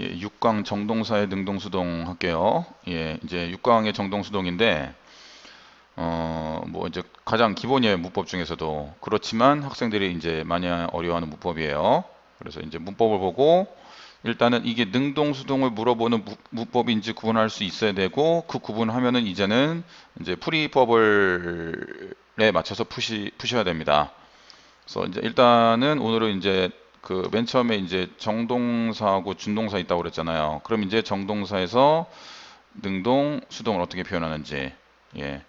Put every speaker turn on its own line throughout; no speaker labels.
예, 6강 정동사의 능동수동 할게요. 예, 이제 6강의 정동수동인데, 어, 뭐 이제 가장 기본이에요. 문법 중에서도. 그렇지만 학생들이 이제 많이 어려워하는 문법이에요. 그래서 이제 문법을 보고, 일단은 이게 능동수동을 물어보는 무, 문법인지 구분할 수 있어야 되고, 그 구분하면은 이제는 이제 풀이법을에 맞춰서 푸시, 푸셔야 됩니다. 그래서 이제 일단은 오늘은 이제 그 맨 처음에 이제 정동사하고 준동사 있다고 그랬잖아요. 그럼 이제 정동사에서 능동, 수동을 어떻게 표현하는지. 예.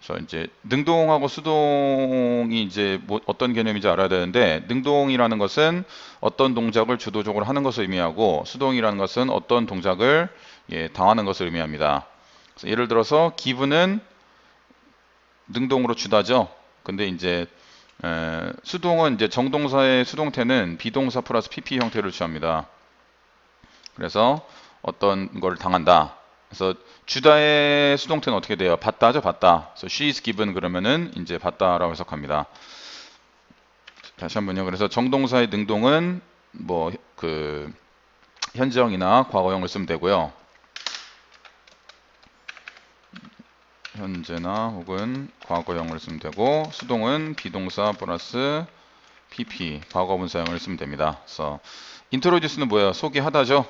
그래서 이제 능동하고 수동이 이제 뭐 어떤 개념인지 알아야 되는데 능동이라는 것은 어떤 동작을 주도적으로 하는 것을 의미하고 수동이라는 것은 어떤 동작을 예, 당하는 것을 의미합니다. 그래서 예를 들어서 기분은 능동으로 주다죠. 근데 이제 에, 수동은 이제 정동사의 수동태는 비동사 플러스 pp 형태를 취합니다. 그래서 어떤 걸 당한다. 그래서 주다의 수동태는 어떻게 돼요? 받다죠, 받다. 그래서 she is given 그러면은 이제 받다라고 해석합니다. 다시 한번요. 그래서 정동사의 능동은 뭐 그 현재형이나 과거형을 쓰면 되고요. 현재나 혹은 과거형을 쓰면 되고 수동은 비동사 플러스 pp 과거분사형을 쓰면 됩니다. 그래서 introduce는 뭐예요? 소개하다죠.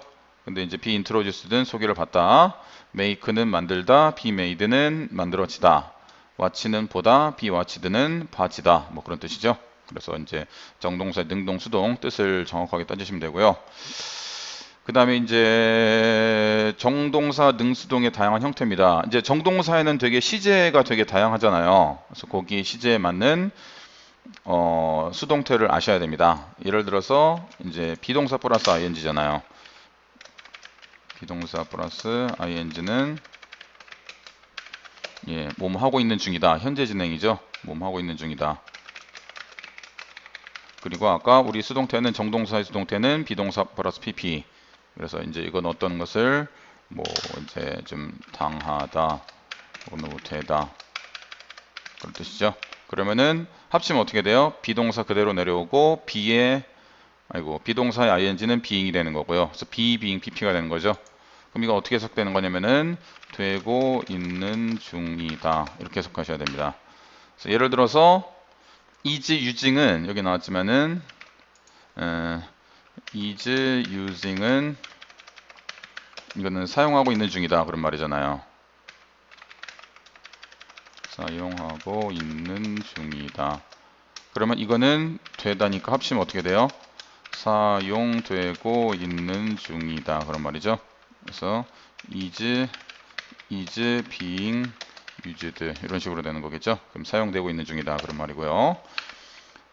근데 이제 be introduced는 소개를 받다. make는 만들다. be made는 만들어지다. watch는 보다. be watched는 봐지다. 뭐 그런 뜻이죠. 그래서 이제 정동사 능동 수동 뜻을 정확하게 따지시면 되고요. 그 다음에 이제 정동사 능수동의 다양한 형태입니다. 이제 정동사에는 되게 시제가 되게 다양하잖아요. 그래서 거기 시제에 맞는 어, 수동태를 아셔야 됩니다. 예를 들어서 이제 비동사 플러스 ing잖아요. 비동사 플러스 ing는 예, 몸 하고 있는 중이다. 현재 진행이죠. 몸 하고 있는 중이다. 그리고 아까 우리 수동태는 정동사의 수동태는 비동사 플러스 pp. 그래서 이제 이건 어떤 것을 뭐 이제 좀 당하다 되다 그런 뜻이죠. 그러면은 합치면 어떻게 돼요? 비동사 그대로 내려오고 be의 아이고 비동사의 ing는 being이 되는 거고요. 그래서 be pp가 되는 거죠. 그럼 이거 어떻게 해석되는 거냐면은 되고 있는 중이다 이렇게 해석하셔야 됩니다. 그래서 예를 들어서 is using은 여기 나왔지만은 에, is using은 이거는 사용하고 있는 중이다 그런 말이잖아요. 사용하고 있는 중이다. 그러면 이거는 되다니까 합치면 어떻게 돼요? 사용되고 있는 중이다 그런 말이죠. 그래서 is is being used 이런 식으로 되는 거겠죠. 그럼 사용되고 있는 중이다 그런 말이고요.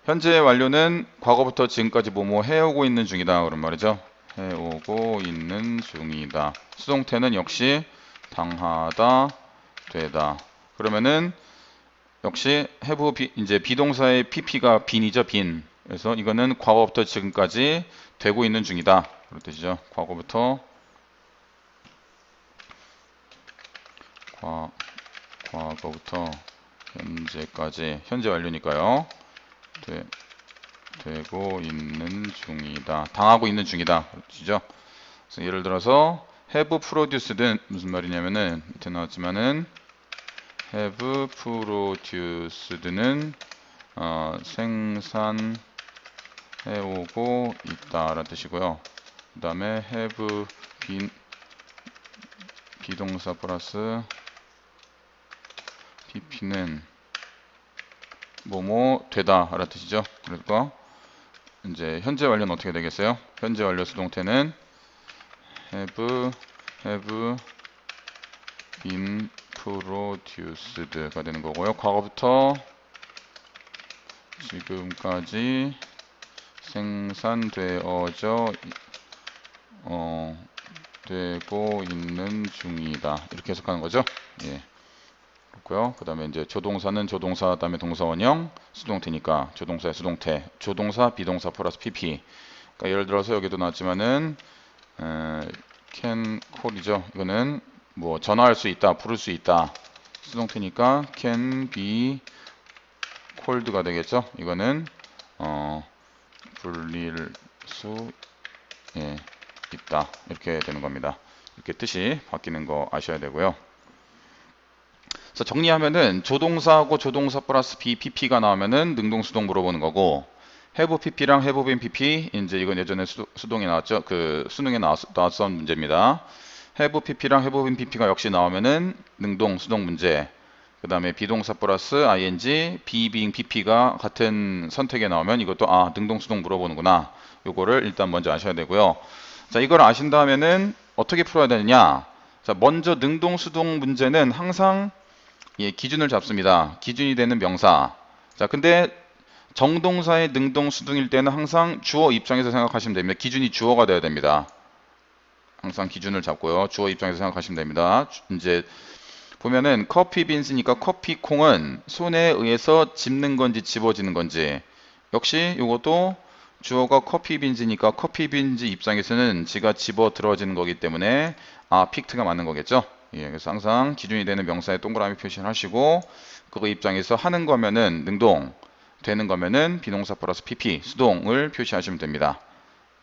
현재 완료는 과거부터 지금까지 뭐뭐 해오고 있는 중이다 그런 말이죠. 해오고 있는 중이다. 수동태는 역시 당하다, 되다. 그러면은 역시 have 비, 이제 비동사의 pp가 빈이죠, 빈. 그래서 이거는 과거부터 지금까지 되고 있는 중이다. 그런 뜻이죠. 과거부터 과, 과거부터 현재까지 현재 완료니까요. 되, 되고 있는 중이다. 당하고 있는 중이다. 그렇죠? 그래서 예를 들어서 have produced는 무슨 말이냐면은 밑에 나왔지만은 have produced는 어, 생산해오고 있다라는 뜻이고요. 그 다음에 have been 비동사 플러스 pp는 뭐뭐 되다 라는 뜻이죠. 그러니까 이제 현재 완료는 어떻게 되겠어요? 현재 완료 수동태는 have have been produced가 되는 거고요. 과거부터 지금까지 생산되어져 어, 되고 있는 중이다. 이렇게 해석하는 거죠. 예. 그렇고요. 그 다음에 이제 조동사는 조동사 다음에 동사 원형 수동태니까 조동사의 수동태 조동사 비동사 플러스 pp 그러니까 예를 들어서 여기도 나왔지만은 에, can call이죠. 이거는 뭐 전화할 수 있다, 부를 수 있다 수동태니까 can be called가 되겠죠. 이거는 어, 불릴 수 예, 있다. 이렇게 되는 겁니다. 이렇게 뜻이 바뀌는 거 아셔야 되고요. 그래서 정리하면은 조동사하고 조동사 플러스 be, pp가 나오면은 능동수동 물어보는 거고 have pp랑 have been pp 이제 이건 예전에 수, 수동에 나왔죠. 그 수능에 나왔, 나왔던 문제입니다. have pp랑 have been pp가 역시 나오면은 능동 수동 문제. 그 다음에 비동사 플러스 ing, be, being, pp가 같은 선택에 나오면 이것도 아 능동 수동 물어보는구나. 요거를 일단 먼저 아셔야 되고요. 자 이걸 아신 다음에는 어떻게 풀어야 되느냐. 자 먼저 능동 수동 문제는 항상 예, 기준을 잡습니다. 기준이 되는 명사. 자, 근데 정동사의 능동 수동일 때는 항상 주어 입장에서 생각하시면 됩니다. 기준이 주어가 되어야 됩니다. 항상 기준을 잡고요. 주어 입장에서 생각하시면 됩니다. 주- 이제 보면은 커피 빈스니까 커피 콩은 손에 의해서 집는 건지 집어지는 건지 역시 이것도 주어가 커피 빈즈니까 커피 빈즈 입장에서는 지가 집어 들어지는 거기 때문에 아 픽트가 맞는 거겠죠. 예, 그래서 항상 기준이 되는 명사에 동그라미 표시를 하시고 그거 입장에서 하는 거면은 능동 되는 거면은 비동사 플러스 pp 수동을 표시하시면 됩니다.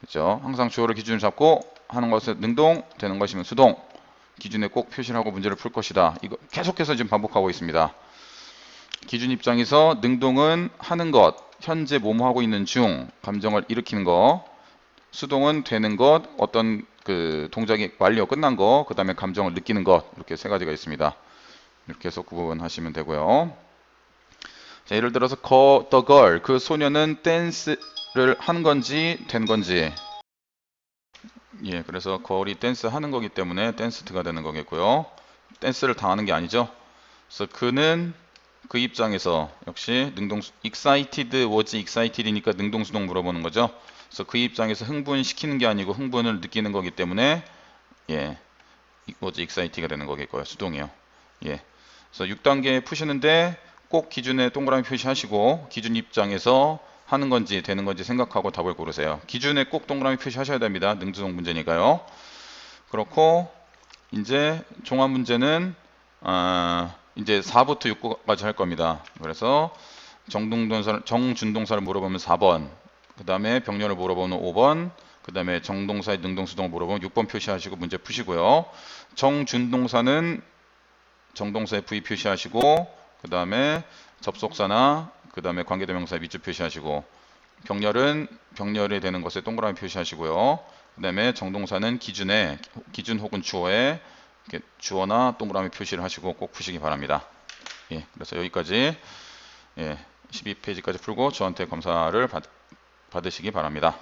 그렇죠? 항상 주어를 기준을 잡고 하는 것은 능동 되는 것이면 수동 기준에 꼭 표시를 하고 문제를 풀 것이다. 이거 계속해서 지금 반복하고 있습니다. 기준 입장에서 능동은 하는 것, 현재 뭐뭐 하고 있는 중, 감정을 일으키는 것, 수동은 되는 것, 어떤 그 동작이 완료 끝난 거, 그 다음에 감정을 느끼는 것 이렇게 세 가지가 있습니다. 이렇게 해서 구분하시면 되고요. 자, 예를 들어서 거, the girl 그 소녀는 댄스를 한 건지 된 건지 예, 그래서 걸이 댄스 하는 거기 때문에 댄스트가 되는 거겠고요. 댄스를 당하는 게 아니죠. 그래서 그는 그 입장에서 역시 능동 excited was excited이니까 능동수동 물어보는 거죠. 그래서 그 입장에서 흥분시키는 게 아니고 흥분을 느끼는 거기 때문에 예, was excited가 되는 거겠고요. 수동이요. 예. 그래서 6단계 푸시는데 꼭 기준에 동그라미 표시하시고 기준 입장에서 하는 건지 되는 건지 생각하고 답을 고르세요. 기준에 꼭 동그라미 표시하셔야 됩니다. 능수동 문제니까요. 그렇고 이제 종합 문제는 아, 이제 4부터 6까지 할 겁니다. 그래서 정준동사를 물어보면 4번, 그 다음에 병렬을 물어보면 5번, 그 다음에 정동사의 능동수동을 물어보면 6번 표시하시고 문제 푸시고요. 정준동사는 정동사의 V 표시하시고 그 다음에 접속사나 그 다음에 관계대명사의 밑줄 표시하시고 병렬은 병렬이 되는 것에 동그라미 표시하시고요. 그 다음에 정동사는 기준에 기준 혹은 주어에 주어나 동그라미 표시를 하시고 꼭 푸시기 바랍니다. 예, 그래서 여기까지 예, 12페이지까지 풀고 저한테 검사를 받, 받으시기 바랍니다.